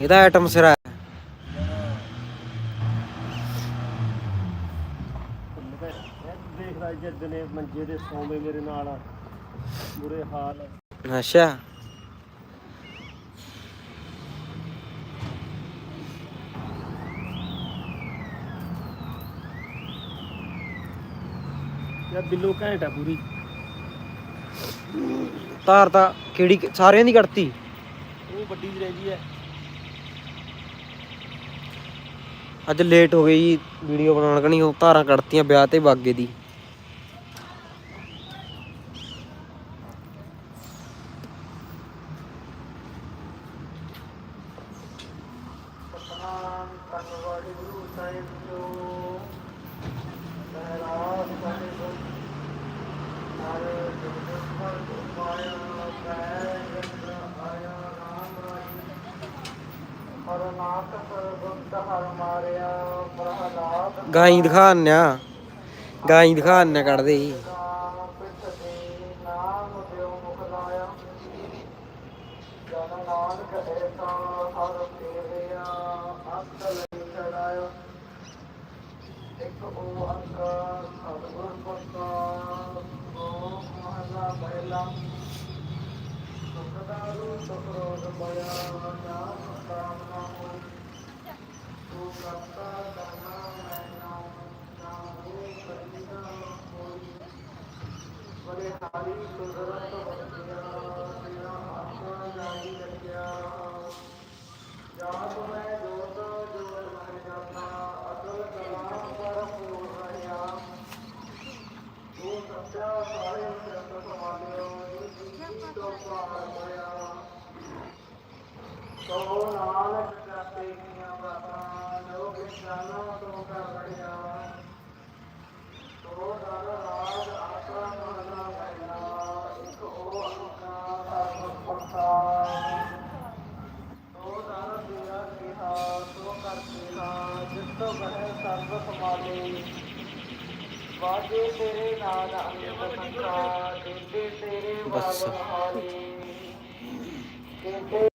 ਇਹਦਾ ਆਈਟਮ ਸਿਰਾ ਹੈ ਦੇਖਦਾ ਜਿੱਦ ਨੇ ਮੰਜੇ ਦੇ ਸੌਂਵੇ ਮੇਰੇ ਨਾਲ ਬੁਰੇ ਹਾਲ ਅੱਛਾ ਯਾ ਬਿੱਲੋ ਘੈਂਟ ਆ ਪੂਰੀ ਤਾਰ ਤਾਂ ਕਿਹੜੀ ਸਾਰਿਆਂ ਦੀ ਕੱਟਤੀ ਉਹ ਵੱਡੀ ਜਿਹੀ ਰਹਿੰਦੀ ਹੈ ਅੱਜ ਲੇਟ ਹੋ ਗਈ ਜੀ ਵੀਡੀਓ ਬਣਾਉਣ ਕਣੀ ਉਹ ਤਾਰਾਂ ਕੱਟਤੀਆਂ ਵਿਆਹ ਤੇ ਬਾਗੇ ਦੀ। ਗੁਰੂ ਸਾਹਿਬ ਜੋ। ਓੰਕਾਰ ਸਤਿਗੁਰ ਪ੍ਰਸਾਦ ਸੋ ਮਹਲਾ ਪਹਿਲਾ। ਸੁਖਦਾਰੂ ਨਾਮ ਕਾਮਨਾ ਹੋਈ ਤੂੰ ਕਰਤਾ ਕਰਨਾ ਮੈਂ ਨਾਮ ਨਾਮ ਹੋ ਕਰੀਦਾ ਹੋਈ ਬੜੇ ਹਾਰੀ ਸੁੰਦਰਤ ਵਰਤਿਆ ਤੇਰਾ ਹੱਥ ਜਾਈ ਲੱਗਿਆ ਜਾਤ ਮੈਂ ਜੋਤ ਜੋਰ ਮਨ ਜਾਤਾ ਅਕਲ ਕਲਾ ਪਰ ਪੂਰ ਰਹਾ ਤੂੰ ਸੱਚਾ ਸਾਰੇ ਸਿਰਤ ਸਮਾਲਿਓ ਜੀ ਤੋਂ ਪਾਰ ਹੋਇਆ ਸੋ ਨਾਨਕ ਕਰਤੇ ਤੋਂ ਬਹਿ ਸਰਬ ਸਮਾਲੇ ਵਾਜੇ ਤੇਰੇ ਨਾਲ ਅੰਤ ਸੰਸਾਰ ਦੇਤੇ ਤੇਰੇ ਬਸ। ਹਾਰੇ ਕਹਿੰਦੇ